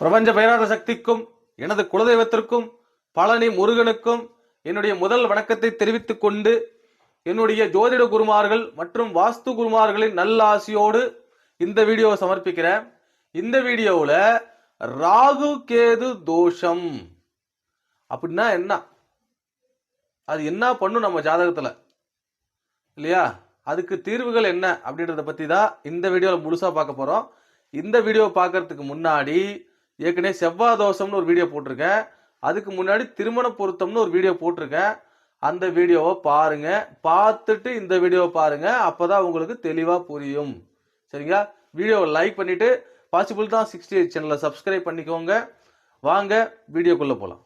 பிரபஞ்ச பேராத சக்திக்கும் எனது குலதெய்வத்திற்கும் பழனி முருகனுக்கும் என்னுடைய முதல் வணக்கத்தை தெரிவித்துக் கொண்டு என்னுடைய ஜோதிட குருமார்கள் மற்றும் வாஸ்து குருமார்களின் நல்ல ஆசையோடு இந்த வீடியோவை சமர்ப்பிக்கிறேன். இந்த வீடியோவில் ராகு கேது தோஷம். அப்படின்னா என்ன? அது என்ன பண்ணும் நம்ம ஜாதகத்தில்? இல்லையா? அதுக்கு தீர்வுகள் என்ன அப்படின்றத பற்றி தான் இந்த வீடியோவில் முழுசாக பார்க்க போகிறோம் இந்த வீடியோ பார்க்கறதுக்கு முன்னாடி ஏற்கனவே செவ்வாய் தோஷம்னு ஒரு வீடியோ போட்டிருக்கேன். அதுக்கு முன்னாடி திருமண பொருத்தம்னு ஒரு வீடியோ போட்டிருக்கேன். அந்த வீடியோவை பாருங்க. பார்த்துட்டு இந்த வீடியோவை பாருங்க. அப்போதான் உங்களுக்கு தெளிவாக புரியும். சரிங்களா? வீடியோவை லைக் பண்ணிட்டு பாசிபிள் தான் சிக்ஸ்டி எயிட் சேனலை சப்ஸ்கிரைப் பண்ணிக்கோங்க. வாங்க வீடியோக்குள்ளே போகலாம்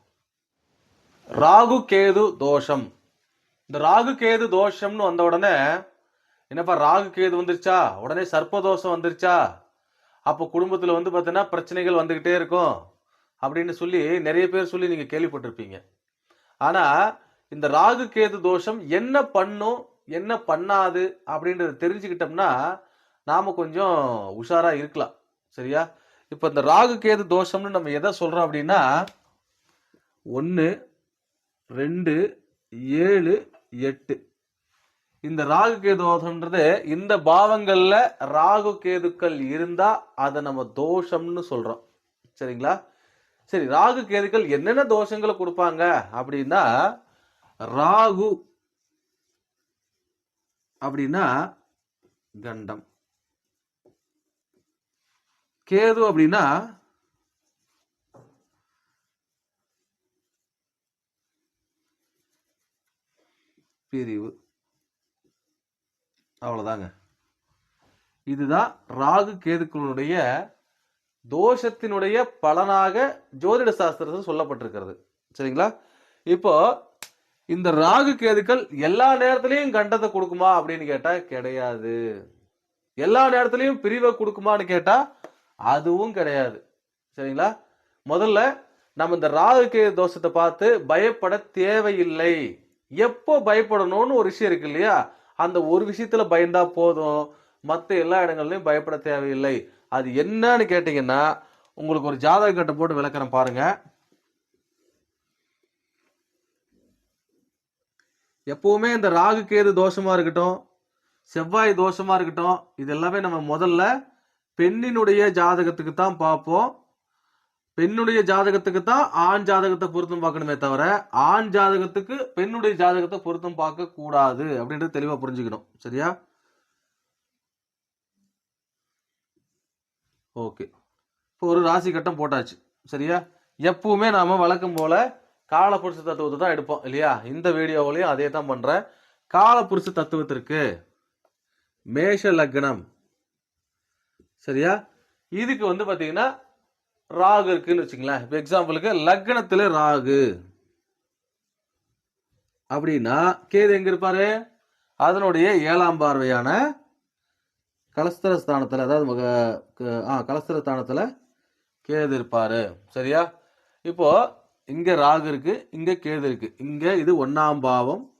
ராகு கேது தோஷம். இந்த ராகு கேது தோஷம்னு வந்த உடனே என்னப்பா ராகு கேது வந்துருச்சா? உடனே சர்ப்ப தோஷம் வந்துருச்சா? அப்போ குடும்பத்தில் வந்து பார்த்தீங்கன்னா பிரச்சனைகள் வந்துக்கிட்டே இருக்கும் அப்படின்னு சொல்லி நிறைய பேர் சொல்லி நீங்கள் கேள்விப்பட்டிருப்பீங்க. ஆனால் இந்த ராகு கேது தோஷம் என்ன பண்ணும் என்ன பண்ணாது அப்படின்றத தெரிஞ்சுக்கிட்டோம்னா நாம் கொஞ்சம் உஷாராக இருக்கலாம். சரியா? இப்போ இந்த ராகு கேது தோஷம்னு நம்ம எதை சொல்கிறோம் அப்படின்னா ஒன்று ரெண்டு ஏழு எட்டு. இந்த ராகு கேது தோஷம்ன்றது இந்த பாவங்கள்ல ராகு கேதுக்கள் இருந்தா அதை நம்ம தோஷம்னு சொல்றோம். சரிங்களா? சரி ராகு கேதுக்கள் என்னென்ன தோஷங்களை கொடுப்பாங்க அப்படின்னா ராகு அப்படின்னா கண்டம். கேது அப்படின்னா பிரிவு. அவ்வளோதாங்க இதுதான் ராகு கேதுக்களுடைய தோஷத்தினுடைய பலனாக ஜோதிட சாஸ்திரத்தில் சொல்லப்பட்டிருக்கிறது. சரிங்களா? இப்போ இந்த ராகு கேதுக்கள் எல்லா நேரத்திலையும் கண்டத்தை கொடுக்குமா அப்படின்னு கேட்டா கிடையாது. எல்லா நேரத்திலையும் பிரிவை கொடுக்குமான்னு கேட்டா அதுவும் கிடையாது. சரிங்களா? முதல்ல நம்ம இந்த ராகு கேது தோஷத்தை பார்த்து பயப்பட தேவையில்லை. எப்போ பயப்படணும்னு ஒரு விஷயம் இருக்கு இல்லையா? அந்த ஒரு விஷயத்துல பயந்தா போதும். மற்ற எல்லா இடங்கள்லையும் பயப்பட தேவையில்லை. அது என்னன்னு கேட்டீங்கன்னா உங்களுக்கு ஒரு ஜாதக கட்டை போட்டு விளக்குறேன் பாருங்க. எப்பவுமே இந்த ராகு கேது தோஷமா இருக்கட்டும் செவ்வாய் தோஷமா இருக்கட்டும் இது எல்லாமே நம்ம முதல்ல பெண்ணினுடைய ஜாதகத்துக்கு தான் பார்ப்போம். பெண்ணுடைய ஜாதகத்துக்கு தான் ஆண் ஜாதகத்தை பொருத்தம் பார்க்கணுமே தவிர ஆண் ஜாதகத்துக்கு பெண்ணுடைய ஜாதகத்தை பொருத்தம் பார்க்க கூடாது அப்படின்றது தெளிவா புரிஞ்சுக்கணும். சரியா? ஓகே. இப்போ ஒரு ராசி கட்டம் போட்டாச்சு. சரியா? எப்பவுமே நாம வழக்கம் போல காலப்புருஷ தத்துவத்தை தான் எடுப்போம் இல்லையா? இந்த வீடியோவிலையும் அதே தான் பண்றேன். காலப்புருஷ தத்துவத்திற்கு மேஷ லக்னம். சரியா? இதுக்கு வந்து பாத்தீங்கன்னா ராகு இருக்குன்னு வச்சுங்களேன் இப்போ எக்ஸாம்பிளுக்கு லக்னத்தில் ராகு. அப்படின்னா கேது எங்க இருப்பாரு? அதனுடைய ஏழாம் பார்வையான கலஸ்தரஸ்தானத்தில் அதாவது மக- ஆ கலஸ்தர ஸ்தானத்தில் கேது இருப்பாரு. சரியா? இப்போ இங்க ராகு இருக்கு இங்க கேது இருக்கு. இங்க இது ஒன்னாம் பாவம்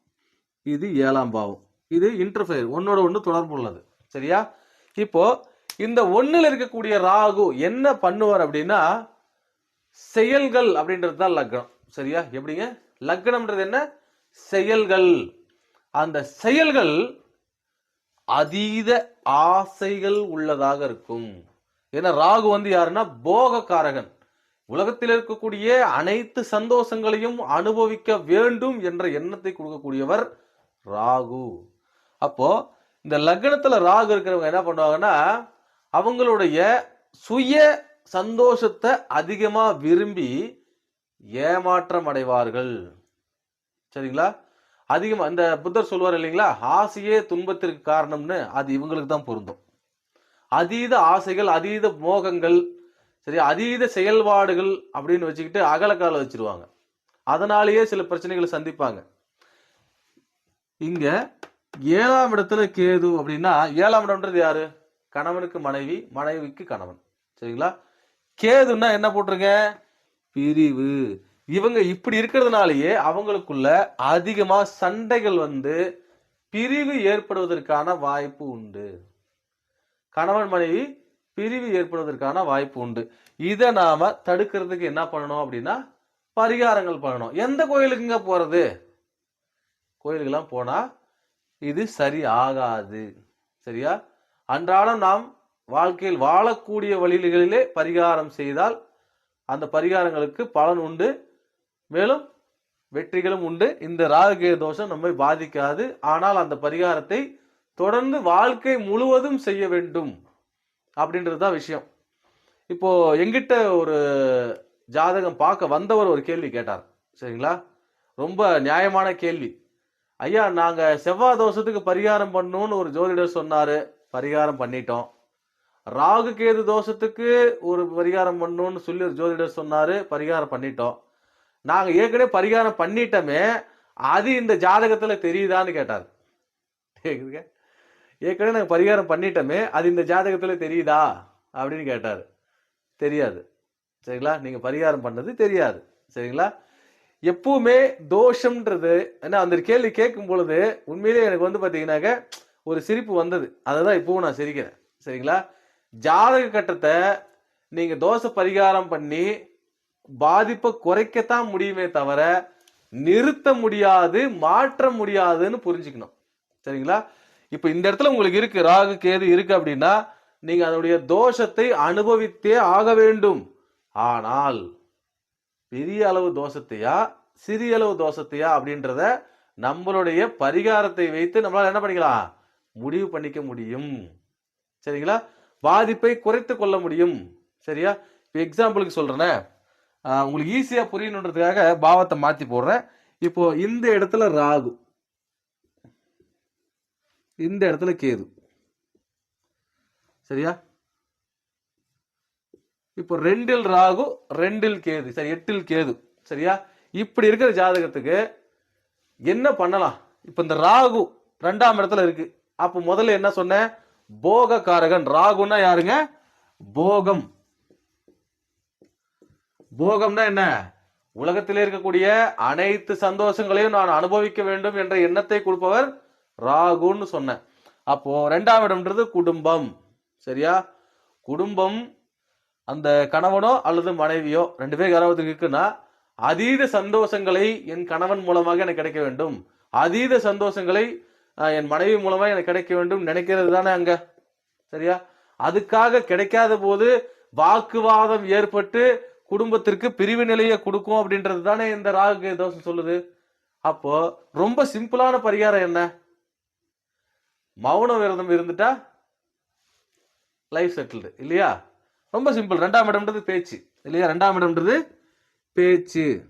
இது ஏழாம் பாவம். இது இன்டர்ஃபயர் ஒன்னோட ஒன்று தொடர்பு உள்ளது சரியா? இப்போ இந்த ஒண்ணுல இருக்கக்கூடிய ராகு என்ன பண்ணுவார் அப்படின்னா செயல்கள் அப்படின்றது தான் லக்னம். சரியா? எப்படிங்க? லக்னம்ன்றது என்ன? செயல்கள். அந்த செயல்கள் அதீத ஆசைகள் உள்ளதாக இருக்கும். ஏன்னா ராகு வந்து யாருன்னா போகக்காரகன். உலகத்தில் இருக்கக்கூடிய அனைத்து சந்தோஷங்களையும் அனுபவிக்க வேண்டும் என்ற எண்ணத்தை கொடுக்கக்கூடியவர் ராகு. அப்போ இந்த லக்னத்துல ராகு இருக்கிறவங்க என்ன பண்ணுவாங்கன்னா அவங்களுடைய சுய சந்தோஷத்தை அதிகமா விரும்பி ஏமாற்றம் அடைவார்கள். சரிங்களா? அதிகமா இந்த புத்தர் சொல்வார் இல்லைங்களா? ஆசையே துன்பத்திற்கு காரணம்னு அது இவங்களுக்கு தான் பொருந்தும். அதீத ஆசைகள் அதீத மோகங்கள் சரி அதீத செயல்பாடுகள் அப்படின்னு வச்சுக்கிட்டு அகலக்கால வச்சிருவாங்க. அதனாலேயே சில பிரச்சனைகளை சந்திப்பாங்க. இங்க ஏழாம் இடத்துல கேது அப்படின்னா ஏழாம் இடம்ன்றது யாரு? கணவனுக்கு மனைவி மனைவிக்கு கணவன். சரிங்களா? கேதுன்னா என்ன போட்டிருங்க பிரிவு. இவங்க இப்படி இருக்கிறதுனாலயே அவங்களுக்குள்ள அதிகமாக சண்டைகள் வந்து பிரிவு ஏற்படுவதற்கான வாய்ப்பு உண்டு. கணவன் மனைவி பிரிவு ஏற்படுவதற்கான வாய்ப்பு உண்டு. இதை நாம தடுக்கிறதுக்கு என்ன பண்ணணும் அப்படின்னா பரிகாரங்கள் பண்ணணும். எந்த கோயிலுக்குங்க போறது? கோயிலுக்கெல்லாம் போனா இது சரி ஆகாது. சரியா? அன்றாடம் நாம் வாழ்க்கையில் வாழக்கூடிய வழிகளிலே பரிகாரம் செய்தால் அந்த பரிகாரங்களுக்கு பலன் உண்டு. மேலும் வெற்றிகளும் உண்டு. இந்த ராகுகேது தோஷம் நம்மை பாதிக்காது. ஆனால் அந்த பரிகாரத்தை தொடர்ந்து வாழ்க்கை முழுவதும் செய்ய வேண்டும் அப்படின்றது தான் விஷயம். இப்போ எங்கிட்ட ஒரு ஜாதகம் பார்க்க வந்தவர் ஒரு கேள்வி கேட்டார். சரிங்களா? ரொம்ப நியாயமான கேள்வி. ஐயா நாங்கள் செவ்வாய் தோஷத்துக்கு பரிகாரம் பண்ணணும்னு ஒரு ஜோதிடர் சொன்னார். பரிகாரம் பண்ணிட்டோம். ராகு கேது தோஷத்துக்கு ஒரு பரிகாரம் பண்ணணும்னு சொல்லி ஒரு ஜோதிடர் சொன்னாரு பரிகாரம் பண்ணிட்டோம். நாங்க ஏற்கனவே பரிகாரம் பண்ணிட்டோமே அது இந்த ஜாதகத்துல தெரியுதான்னு கேட்டார். கேக்குதுங்க? ஏற்கனவே நாங்க பரிகாரம் பண்ணிட்டோமே அது இந்த ஜாதகத்துல தெரியுதா? அப்படின்னு கேட்டார். தெரியாது. சரிங்களா? நீங்க பரிகாரம் பண்ணது தெரியாது. சரிங்களா? எப்பவுமே தோஷம்ன்றது ஏன்னா அந்த கேள்வி கேட்கும் பொழுது உண்மையிலேயே எனக்கு வந்து பாத்தீங்கன்னாக்க ஒரு சிரிப்பு வந்தது. அதை தான் இப்போவும் நான் சிரிக்கிறேன். சரிங்களா? ஜாதக கட்டத்தை நீங்கள் தோசை பரிகாரம் பண்ணி பாதிப்பை குறைக்கத்தான் முடியுமே தவிர நிறுத்த முடியாது மாற்ற முடியாதுன்னு புரிஞ்சுக்கணும். சரிங்களா? இப்போ இந்த இடத்துல உங்களுக்கு இருக்கு. ராகு கேது இருக்கு அப்படின்னா நீங்க அதனுடைய தோஷத்தை அனுபவித்தே ஆக வேண்டும். ஆனால் பெரிய அளவு தோஷத்தையா சிறிய அளவு தோஷத்தையா அப்படின்றத நம்மளுடைய பரிகாரத்தை வைத்து நம்மளால என்ன பண்ணிக்கலாம்? முடிவு பண்ணிக்க முடியும். சரிங்களா? பாதிப்பை குறைத்து கொள்ள முடியும். சரியா? இப்போ எக்ஸாம்பிளுக்கு சொல்கிறேனே உங்களுக்கு ஈஸியா புரியணுன்றதுக்காக பாவத்தை மாத்தி போடுறேன். இப்போ இந்த இடத்துல ராகு. இந்த இடத்துல கேது. சரியா? இப்போ ரெண்டில் ராகு ரெண்டில் கேது. சரி எட்டில் கேது. சரியா? இப்படி இருக்கிற ஜாதகத்துக்கு என்ன பண்ணலாம்? இப்போ இந்த ராகு ரெண்டாம் இடத்துல இருக்கு. அப்போ முதல்ல என்ன சொன்னேன் போகக்காரகன். ராகுன்னா யாருங்க? போகம். போகம்னா என்ன? உலகத்திலே இருக்கக்கூடிய அனைத்து சந்தோஷங்களையும் நான் அனுபவிக்க வேண்டும் என்ற எண்ணத்தை கொடுப்பவர் ராகுன்னு சொன்னேன் அப்போ ரெண்டாம் இடம்ன்றது குடும்பம். சரியா? குடும்பம் அந்த கணவனோ அல்லது மனைவியோ ரெண்டு பேர் யாராவது இருக்குன்னா அதீத சந்தோஷங்களை என் கணவன் மூலமாக எனக்கு கிடைக்க வேண்டும். அதீத சந்தோஷங்களை என் மனைவி மூலமா எனக்கு கிடைக்க வேண்டும் நினைக்கிறது தானே அங்க. சரியா? அதுக்காக கிடைக்காத போது வாக்குவாதம் ஏற்பட்டு குடும்பத்திற்கு பிரிவு நிலையை கொடுக்கும் அப்படின்றது தானே இந்த ராகு தோஷம் சொல்லுது. அப்போ ரொம்ப சிம்பிளான பரிகாரம் என்ன? மௌன விரதம் இருந்துட்டா லைஃப் செட்டில்டு இல்லையா? ரொம்ப சிம்பிள் ரெண்டாம் இடம்ன்றது பேச்சு இல்லையா? ரெண்டாம் இடம்ன்றது பேச்சு.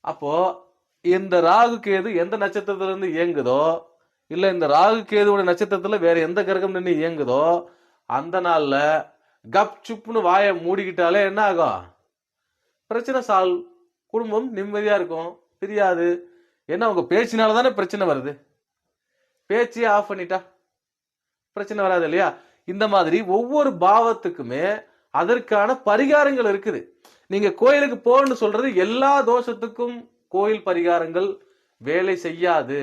அப்போ இந்த ராகு கேது எந்த நட்சத்திரத்துல இருந்து இயங்குதோ இல்ல இந்த ராகு கேதுவோட நட்சத்திரத்துல வேற எந்த கிரகம் நின்று இயங்குதோ அந்த நாள்ல கப் சுப்னு வாயை மூடிக்கிட்டாலே என்ன ஆகும்? பிரச்சனை சால்வ் குடும்பம் நிம்மதியா இருக்கும் பிரியாது. என்ன உங்க பேச்சினால தானே பிரச்சனை வருது. பேச்சையே ஆஃப் பண்ணிட்டா பிரச்சனை வராது இல்லையா? இந்த மாதிரி ஒவ்வொரு பாவத்துக்குமே அதற்கான பரிகாரங்கள் இருக்குது. நீங்க கோயிலுக்கு போகணும்னு சொல்றது எல்லா தோஷத்துக்கும் கோயில் பரிகாரங்கள் வேலை செய்யாது.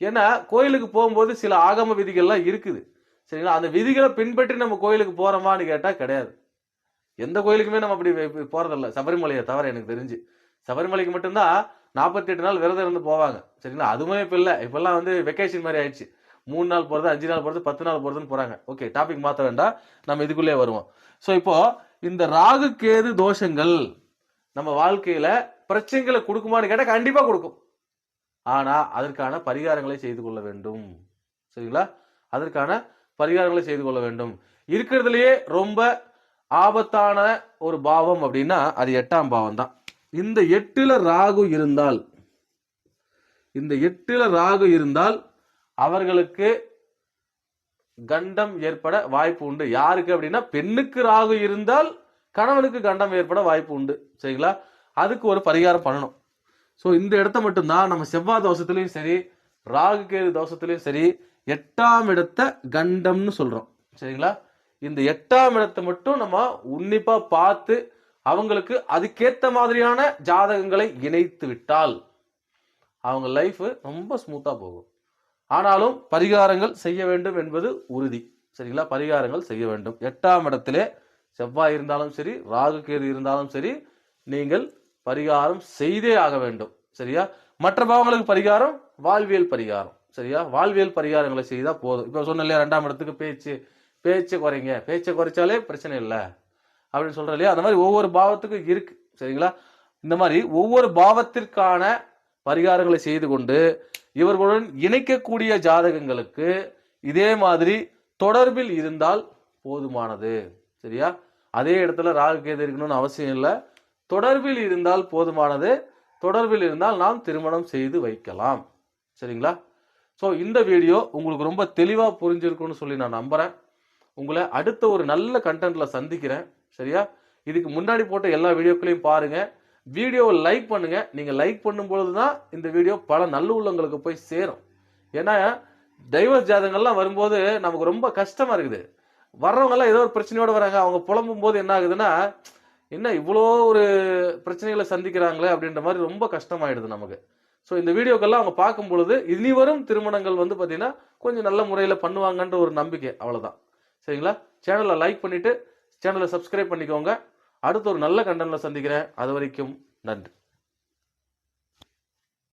ஏன்னா கோயிலுக்கு போகும்போது சில ஆகம விதிகள்லாம் இருக்குது. சரிங்களா? அந்த விதிகளை பின்பற்றி நம்ம கோயிலுக்கு போகிறோமான்னு கேட்டால் கிடையாது. எந்த கோயிலுக்குமே நம்ம அப்படி போகிறதில்ல சபரிமலையை தவிர எனக்கு தெரிஞ்சு. சபரிமலைக்கு மட்டும்தான் நாற்பத்தி எட்டு நாள் விரதம் இருந்து போவாங்க. சரிங்களா? அதுவுமே இப்போ இல்லை. இப்போல்லாம் வந்து வெக்கேஷன் மாதிரி ஆயிடுச்சு. மூணு நாள் போகிறது அஞ்சு நாள் போகிறது பத்து நாள் போகிறதுன்னு போகிறாங்க ஓகே டாபிக் மாற்ற வேண்டாம். நம்ம இதுக்குள்ளே வருவோம். ஸோ இப்போது இந்த ராகு கேது தோஷங்கள் நம்ம வாழ்க்கையில் பிரச்சனைகளை கொடுக்குமான்னு கேட்டால் கண்டிப்பாக கொடுக்கும். ஆனால் அதற்கான பரிகாரங்களை செய்து கொள்ள வேண்டும். சரிங்களா? அதற்கான பரிகாரங்களை செய்து கொள்ள வேண்டும். இருக்கிறதுலையே ரொம்ப ஆபத்தான ஒரு பாவம் அப்படின்னா அது எட்டாம் பாவம் தான் இந்த எட்டுல ராகு இருந்தால் இந்த எட்டுல ராகு இருந்தால் அவர்களுக்கு கண்டம் ஏற்பட வாய்ப்பு உண்டு. யாருக்கு அப்படின்னா பெண்ணுக்கு ராகு இருந்தால் கணவனுக்கு கண்டம் ஏற்பட வாய்ப்பு உண்டு. சரிங்களா? அதுக்கு ஒரு பரிகாரம் பண்ணணும். ஸோ இந்த இடத்த மட்டும்தான் நம்ம செவ்வாய் தோஷத்துலேயும் சரி ராகு கேது தோஷத்துலையும் சரி எட்டாம் இடத்த கண்டம்னு சொல்கிறோம் சரிங்களா? இந்த எட்டாம் இடத்தை மட்டும் நம்ம உன்னிப்பாக பார்த்து அவங்களுக்கு அதுக்கேற்ற மாதிரியான ஜாதகங்களை இணைத்து விட்டால் அவங்க லைஃப் ரொம்ப ஸ்மூத்தாக போகும். ஆனாலும் பரிகாரங்கள் செய்ய வேண்டும் என்பது உறுதி. சரிங்களா? பரிகாரங்கள் செய்ய வேண்டும். எட்டாம் இடத்திலே செவ்வாய் இருந்தாலும் சரி ராகு கேது இருந்தாலும் சரி நீங்கள் பரிகாரம் செய்தே ஆக வேண்டும். சரியா? மற்ற பாவங்களுக்கு பரிகாரம் வாழ்வியல் பரிகாரம். சரியா? வாழ்வியல் பரிகாரங்களை செய்தா போதும். இப்போ சொன்ன இல்லையா ரெண்டாம் இடத்துக்கு பேச்சு பேச்சை குறைங்க. பேச்சை குறைச்சாலே பிரச்சனை இல்லை. அப்படின்னு சொல்ற இல்லையா அந்த மாதிரி ஒவ்வொரு பாவத்துக்கும் இருக்கு. சரிங்களா? இந்த மாதிரி ஒவ்வொரு பாவத்திற்கான பரிகாரங்களை செய்து கொண்டு இவர்களுடன் இணைக்கக்கூடிய ஜாதகங்களுக்கு இதே மாதிரி தொடர்பில் இருந்தால் போதுமானது. சரியா? அதே இடத்துல ராகு கேது இருக்கணும்னு அவசியம் இல்லை. தொடர்பில் இருந்தால் போதுமானது. தொடர்பில் இருந்தால் நாம் திருமணம் செய்து வைக்கலாம். சரிங்களா? ஸோ இந்த வீடியோ உங்களுக்கு ரொம்ப தெளிவாக புரிஞ்சிருக்கும்னு சொல்லி நான் நம்புகிறேன் உங்களை அடுத்த ஒரு நல்ல கண்டென்ட்டில் சந்திக்கிறேன். சரியா? இதுக்கு முன்னாடி போட்ட எல்லா வீடியோக்களையும் பாருங்கள் வீடியோவை லைக் பண்ணுங்கள் நீங்கள் லைக் பண்ணும்பொழுது தான் இந்த வீடியோ பல நல்ல உள்ளங்களுக்கு போய் சேரும். ஏன்னா டைவர்ஸ் ஜாதகங்கள்லாம் வரும்போது நமக்கு ரொம்ப கஷ்டமாக இருக்குது. வர்றவங்கெல்லாம் ஏதோ ஒரு பிரச்சனையோடு வராங்க. அவங்க புலம்பும் போது என்ன ஆகுதுன்னா என்ன இவ்வளோ ஒரு பிரச்சனைகளை சந்திக்கிறாங்களே அப்படின்ற மாதிரி ரொம்ப கஷ்டமாயிடுது நமக்கு. ஸோ இந்த வீடியோக்கெல்லாம் அவங்க பார்க்கும் பொழுது இனி வரும் திருமணங்கள் வந்து பார்த்தீங்கன்னா கொஞ்சம் நல்ல முறையில் பண்ணுவாங்கன்ற ஒரு நம்பிக்கை அவ்வளோதான் சரிங்களா? சேனலை லைக் பண்ணிவிட்டு சேனலை சப்ஸ்கிரைப் பண்ணிக்கோங்க. அடுத்த ஒரு நல்ல கண்டனில் சந்திக்கிறேன். அது வரைக்கும் நன்றி.